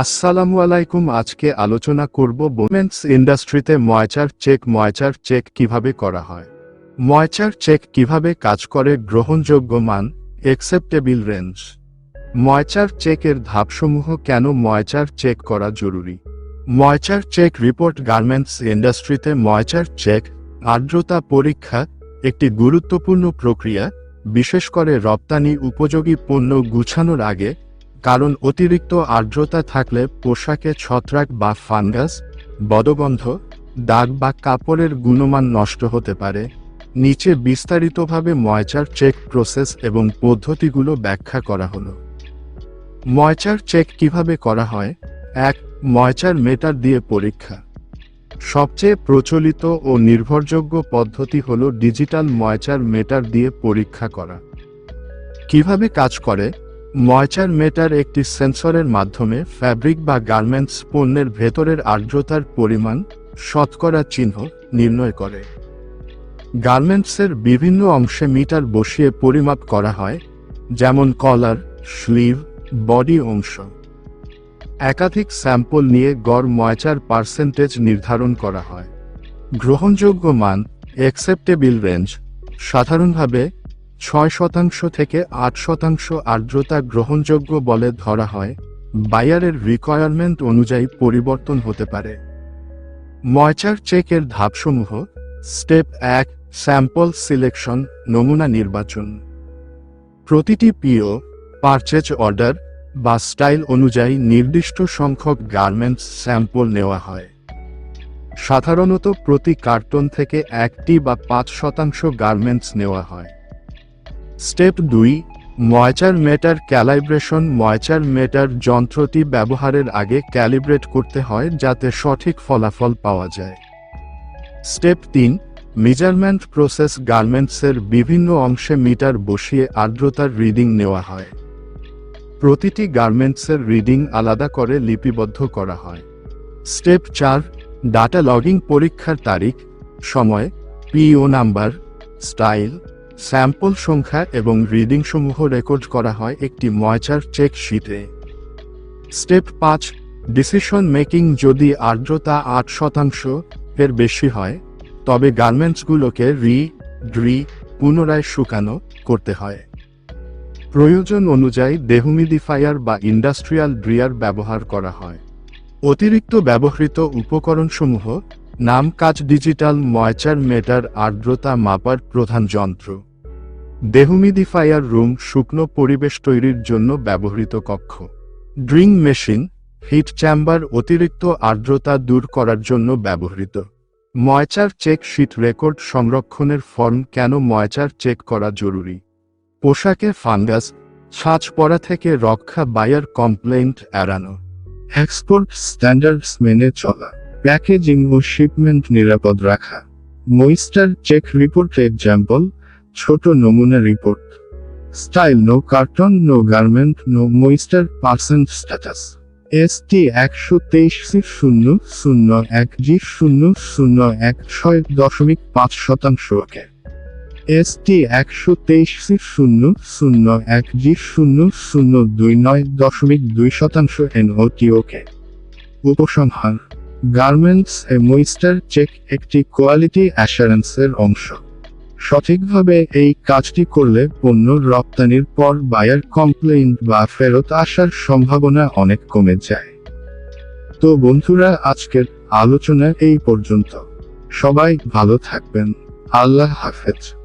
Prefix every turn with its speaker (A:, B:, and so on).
A: আসসালামু আলাইকুম, আজকে আলোচনা করব বোমেন্টস ইন্ডাস্ট্রিতে ময়চার চেক ময়চার চেক কীভাবে করা হয়? ময়চার চেক কীভাবে কাজ করে? গ্রহণযোগ্য মান একসেপ্টেবিল রেঞ্জ ময়চার চেকের ধাপসমূহ কেন ময়চার চেক করা জরুরি? ময়চার চেক রিপোর্ট গার্মেন্টস ইন্ডাস্ট্রিতে ময়চার চেক, আর্দ্রতা পরীক্ষা, একটি গুরুত্বপূর্ণ প্রক্রিয়া, বিশেষ করে রপ্তানি উপযোগী পণ্য গুছানোর আগে কারণ অতিরিক্ত আর্দ্রতা থাকলে পোশাকে ছত্রাক বা ফাঙ্গাস, বদগন্ধ, দাগ বা কাপড়ের গুণমান নষ্ট হতে পারে। নিচে বিস্তারিতভাবে ময়চার চেক প্রসেস এবং পদ্ধতিগুলো ব্যাখ্যা করা হলো। ময়চার চেক কীভাবে করা হয়? এক, ময়চার মেটার দিয়ে পরীক্ষা। সবচেয়ে প্রচলিত ও নির্ভরযোগ্য পদ্ধতি হল ডিজিটাল ময়চার মেটার দিয়ে পরীক্ষা করা। কীভাবে কাজ করে? ময়চার মেটার একটি সেন্সরের মাধ্যমে ফ্যাব্রিক বা গার্মেন্টস পণ্যের ভেতরের আর্দ্রতার পরিমাণ, শতকরা চিহ্ন নির্ণয় করে। গার্মেন্টসের বিভিন্ন অংশে মিটার বসিয়ে পরিমাপ করা হয়, যেমন কলার, স্লিভ, বডি অংশ। একাধিক স্যাম্পল নিয়ে গড় ময়চার পার্সেন্টেজ নির্ধারণ করা হয়। গ্রহণযোগ্য মান একসেপ্টেবিল রেঞ্জ সাধারণভাবে ছয় শতাংশ থেকে আট শতাংশ আর্দ্রতা গ্রহণযোগ্য বলে ধরা হয়। বায়ারের রিকোয়ারমেন্ট অনুযায়ী পরিবর্তন হতে পারে। ময়চার চেকের ধাপসমূহ স্টেপ এক স্যাম্পল সিলেকশন নমুনা নির্বাচন। প্রতিটি পিও পারচেজ অর্ডার বা স্টাইল অনুযায়ী নির্দিষ্ট সংখ্যক গার্মেন্টস স্যাম্পল নেওয়া হয়। সাধারণত প্রতি কার্টন থেকে একটি বা পাঁচ শতাংশ গার্মেন্টস নেওয়া হয়। স্টেপ দুই, ময়চার মেটার ক্যালাইব্রেশন ময়চার মেটার যন্ত্রটি ব্যবহারের আগে ক্যালিব্রেট করতে হয় যাতে সঠিক ফলাফল পাওয়া যায়। স্টেপ তিন, মেজারমেন্ট প্রসেস গার্মেন্টসের বিভিন্ন অংশে মিটার বসিয়ে আর্দ্রতার রিডিং নেওয়া হয়। প্রতিটি গার্মেন্টসের রিডিং আলাদা করে লিপিবদ্ধ করা হয়। স্টেপ চার, ডাটা লগিং পরীক্ষার তারিখ, সময় পিও নাম্বার স্টাইল স্যাম্পল সংখ্যা এবং রিডিংসমূহ রেকর্ড করা হয় একটি ময়চার চেক শিটে। স্টেপ পাঁচ ডিসিশন মেকিং যদি আর্দ্রতা আট শতাংশ এর বেশি হয়, তবে গার্মেন্টসগুলোকে রি, ড্রি, পুনরায় শুকানো করতে হয়। প্রয়োজন অনুযায়ী দেহুমিডিফায়ার বা ইন্ডাস্ট্রিয়াল ড্রিয়ার ব্যবহার করা হয়। অতিরিক্ত ব্যবহৃত উপকরণসমূহ, নাম কাজ ডিজিটাল ময়চার মেটার আর্দ্রতা মাপার প্রধান যন্ত্র। দেহুমিডিফায়ার রুম শুকনো পরিবেশ তৈরির জন্য ব্যবহৃত কক্ষ। ড্রিং মেশিন, হিট চেম্বার অতিরিক্ত আর্দ্রতা দূর করার জন্য ব্যবহৃত। ময়চার চেক শিট রেকর্ড সংরক্ষণের ফর্ম কেন ময়চার চেক করা জরুরি? পোশাকে ফাঙ্গাস ছাঁচ পড়া থেকে রক্ষা বায়ার কমপ্লেন্ট এড়ানো। এক্সপোর্ট স্ট্যান্ডার্ডস মেনে চলা। প্যাকেজিং ও শিপমেন্ট নিরাপদ রাখা। ময়েস্টার চেক রিপোর্ট এক্সাম্পল ছোট নমুনা report style no carton no garment no moisture percent status S T একশো তেইশ শূন্য শূন্য এক জি শূন্য শূন্য এক ছয় দশমিক পাঁচ শতাংশ এস টি একশো তেইশ শূন্য শূন্য এক জি শূন্য শূন্য দুই নয় দশমিক দুই শতাংশ এন ও টি ওকে। উপসংহার গার্মেন্টস এ ময়েস্টার চেক একটি কোয়ালিটি অ্যাসারেন্সের অংশ। সঠিকভাবে এই কাজটি করলে পণ্য রপ্তানির পর বায়ার কমপ্লেন বা ফেরত আসার সম্ভাবনা অনেক কমে যায়। তো বন্ধুরা, আজকের আলোচনা এই পর্যন্ত। সবাই ভালো থাকবেন। আল্লাহ হাফেজ।